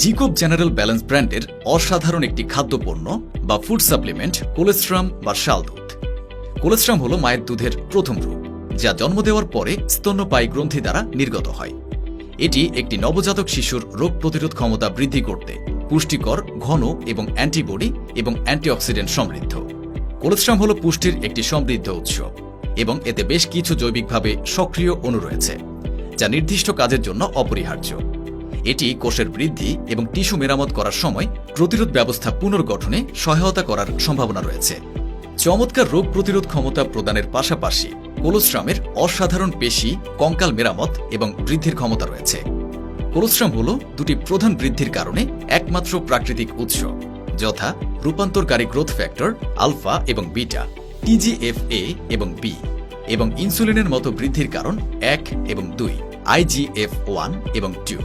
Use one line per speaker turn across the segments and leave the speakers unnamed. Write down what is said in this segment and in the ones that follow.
জিকোপ general balance ব্র্যান্ডের অসাধারণ একটি খাদ্যপণ্য বা ফুড সাপ্লিমেন্ট, কোলেস্ট্রাম বা শাল দুধ। কোলেস্ট্রাম হল মায়ের দুধের প্রথম রূপ, যা জন্ম দেওয়ার পরে স্তন্যপায়ী গ্রন্থি দ্বারা নির্গত হয়। এটি একটি নবজাতক শিশুর রোগ প্রতিরোধ ক্ষমতা বৃদ্ধি করতে পুষ্টিকর, ঘন এবং অ্যান্টিবডি এবং অ্যান্টিঅক্সিডেন্ট সমৃদ্ধ। কোলেস্ট্রাম হল পুষ্টির একটি সমৃদ্ধ উৎস এবং এতে বেশ কিছু জৈবিকভাবে সক্রিয় অণু রয়েছে, যা নির্দিষ্ট কাজের জন্য অপরিহার্য। এটি কোষের বৃদ্ধি এবং টিস্যু মেরামত করার সময় প্রতিরোধ ব্যবস্থা পুনর্গঠনে সহায়তা করার সম্ভাবনা রয়েছে। চমৎকার রোগ প্রতিরোধ ক্ষমতা প্রদানের পাশাপাশি কোলোস্ট্রামের অসাধারণ পেশি, কঙ্কাল মেরামত এবং বৃদ্ধির ক্ষমতা রয়েছে। কোলোস্ট্রাম হল দুটি প্রধান বৃদ্ধির কারণে একমাত্র প্রাকৃতিক উৎস, যথা রূপান্তরকারী গ্রোথ ফ্যাক্টর আলফা এবং বিটা টিজিএফএ এবং বি, এবং ইনসুলিনের মতো বৃদ্ধির কারণ এক এবং দুই আইজিএফ ওয়ান এবং two.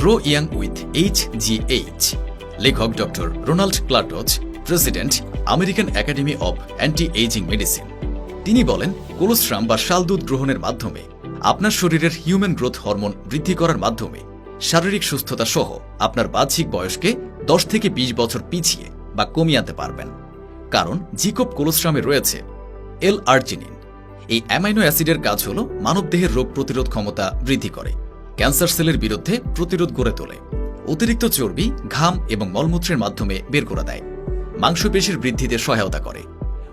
Grow young with H G H. লেখক doctor Ronald Klatz, president American academy of anti aging medicine. তিনি বলেন কোলোস্ট্রাম বা শাল দুধ গ্রহণের মাধ্যমে আপনার শরীরের হিউম্যান গ্রোথ হরমোন বৃদ্ধি করার মাধ্যমে শারীরিক সুস্থতা সহ আপনার বাহ্যিক বয়সকে দশ থেকে বিশ বছর পিছিয়ে বা কমিয়ে আনতে পারবেন। কারণ জিকোপ কোলোস্ট্রামে রয়েছে এল আর্জিনিন এই অ্যামাইনো অ্যাসিডের কাজ হল মানবদেহের রোগ প্রতিরোধ ক্ষমতা বৃদ্ধি করে। ক্যান্সার সেলের বিরুদ্ধে প্রতিরোধ গড়ে তোলে। অতিরিক্ত চর্বি, ঘাম এবং মলমূত্রের মাধ্যমে বের করে দেয়। মাংসপেশির বৃদ্ধিতে সহায়তা করে।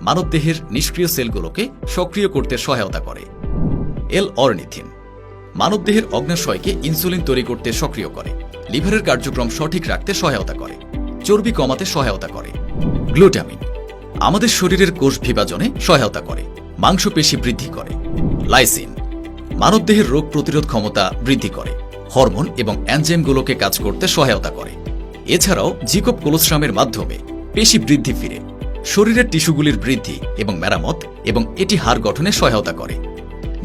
মানবদেহের নিষ্ক্রিয় সেলগুলোকে সক্রিয় করতে সহায়তা করে। এল অরনিথিন মানবদেহের অগ্নাশয়কে ইনসুলিন তৈরি করতে সক্রিয় করে। লিভারের কার্যক্রম সঠিক রাখতে সহায়তা করে। চর্বি কমাতে সহায়তা করে। গ্লুটামিন আমাদের শরীরের কোষ বিভাজনে সহায়তা করে। মাংসপেশি বৃদ্ধি করে। লাইসিন মানবদেহের রোগ প্রতিরোধ ক্ষমতা বৃদ্ধি করে, হরমোন এবং অ্যানজেমগুলোকে কাজ করতে সহায়তা করে। এছাড়াও জিকোপ কোলোস্ট্রামের মাধ্যমে পেশি বৃদ্ধি ফিরে, শরীরের টিস্যুগুলির বৃদ্ধি এবং মেরামত এবং এটি হাড় গঠনে সহায়তা করে।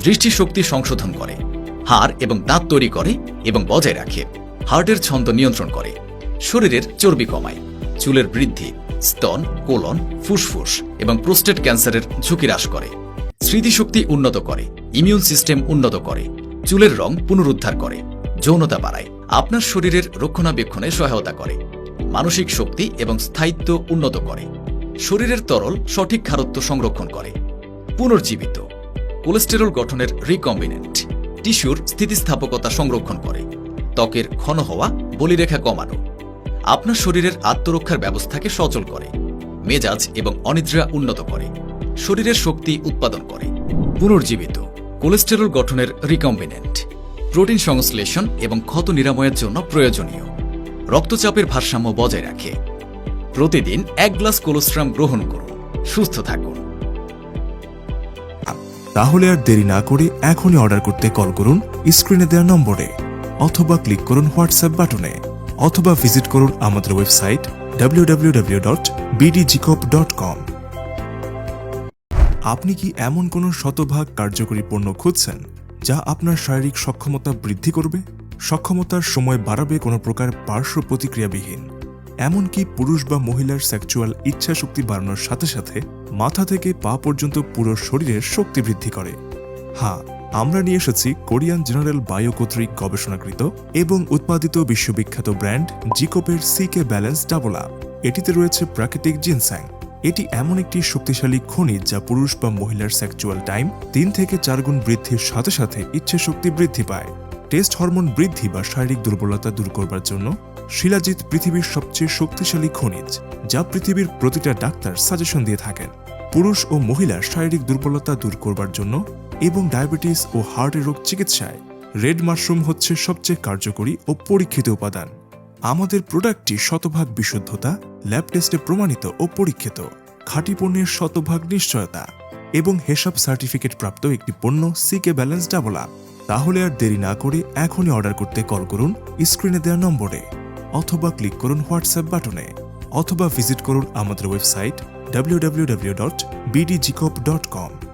দৃষ্টিশক্তি সংশোধন করে, হাড় এবং দাঁত তৈরি করে এবং বজায় রাখে, হার্টের ছন্দ নিয়ন্ত্রণ করে, শরীরের চর্বি কমায়, চুলের বৃদ্ধি, স্তন, কোলন, ফুসফুস এবং প্রোস্টেট ক্যান্সারের ঝুঁকি হ্রাস করে। স্মৃতিশক্তি উন্নত করে ইমিউন সিস্টেম উন্নত করে, চুলের রং পুনরুদ্ধার করে, যৌনতা বাড়ায়, আপনার শরীরের রক্ষণাবেক্ষণে সহায়তা করে, মানসিক শক্তি এবং স্থায়িত্ব উন্নত করে, শরীরের তরল সঠিক খারত্ব সংরক্ষণ করে, পুনর্জীবিত, কোলেস্টেরল গঠনের রিকম্বিনেন্ট টিস্যুর স্থিতিস্থাপকতা সংরক্ষণ করে, ত্বকের ঘন হওয়া, বলিরেখা কমানো, আপনার শরীরের আত্মরক্ষার ব্যবস্থাকে সচল করে, মেজাজ এবং অনিদ্রা উন্নত করে। শরীরের শক্তি উৎপাদন করে। পুনর্জীবিত। কোলেস্টেরল গঠনের রিকম্বিনেন্ট প্রোটিন সংশ্লেষণ এবং ক্ষত নিরাময়ের জন্য প্রয়োজনীয়। রক্তচাপের ভারসাম্য বজায় রাখে। প্রতিদিন এক গ্লাস কোলেস্ট্রাম গ্রহণ করুন। সুস্থ থাকুন।
তাহলে আর দেরি না করে এখনই অর্ডার করতে কল করুন স্ক্রিনে দেওয়া নম্বরে অথবা ক্লিক করুন হোয়াটসঅ্যাপ বাটনে অথবা ভিজিট করুন আমাদের ওয়েবসাইট www.bdgcop.com আপনি কি এমন কোনো শতভাগ কার্যকরী পণ্য খুঁজছেন যা আপনার শারীরিক সক্ষমতা বৃদ্ধি করবে? সক্ষমতার সময় বাড়াবে কোনো প্রকার পার্শ্ব প্রতিক্রিয়াবিহীন। এমনকি পুরুষ বা মহিলার সেক্সুয়াল ইচ্ছা শক্তি বাড়ানোর সাথে সাথে মাথা থেকে পা পর্যন্ত পুরো শরীরের শক্তি বৃদ্ধি করে। হ্যাঁ আমরা নিয়ে এসেছি কোরিয়ান জেনারেল বায়ো কর্তৃক গবেষণাকৃত এবং উৎপাদিত বিশ্ববিখ্যাত ব্র্যান্ড জিকোপের সিকে ব্যালেন্স ডাবল এটিতে রয়েছে প্রাকৃতিক জিনস্যাং। এটি এমন একটি শক্তিশালী খনিজ যা পুরুষ বা মহিলার সেক্সুয়াল টাইম তিন থেকে চার গুণ বৃদ্ধির সাথে সাথে ইচ্ছে শক্তি বৃদ্ধি পায়। টেস্ট হরমোন বৃদ্ধি বা শারীরিক দুর্বলতা দূর করবার জন্য শিলাজিৎ পৃথিবীর সবচেয়ে শক্তিশালী খনিজ, যা পৃথিবীর প্রতিটা ডাক্তার সাজেশন দিয়ে থাকেন। পুরুষ ও মহিলার শারীরিক দুর্বলতা দূর করবার জন্য এবং ডায়াবেটিস ও হার্টের রোগ চিকিৎসায়। রেড মাশরুম হচ্ছে সবচেয়ে কার্যকরী ও পরীক্ষিত উপাদান। আমাদের প্রোডাক্টটি শতভাগ বিশুদ্ধতা ল্যাব টেস্টে প্রমাণিত ও পরীক্ষিত। খাঁটি পণ্যের শতভাগ নিশ্চয়তা এবং হেসব সার্টিফিকেট প্রাপ্ত একটি পণ্য সিকে ব্যালেন্স ডাবল আপ তাহলে আর দেরি না করে এখনই অর্ডার করতে কল করুন স্ক্রিনে দেওয়া নম্বরে অথবা ক্লিক করুন হোয়াটসঅ্যাপ বাটনে অথবা ভিজিট করুন আমাদের ওয়েবসাইট www.bdgcop.com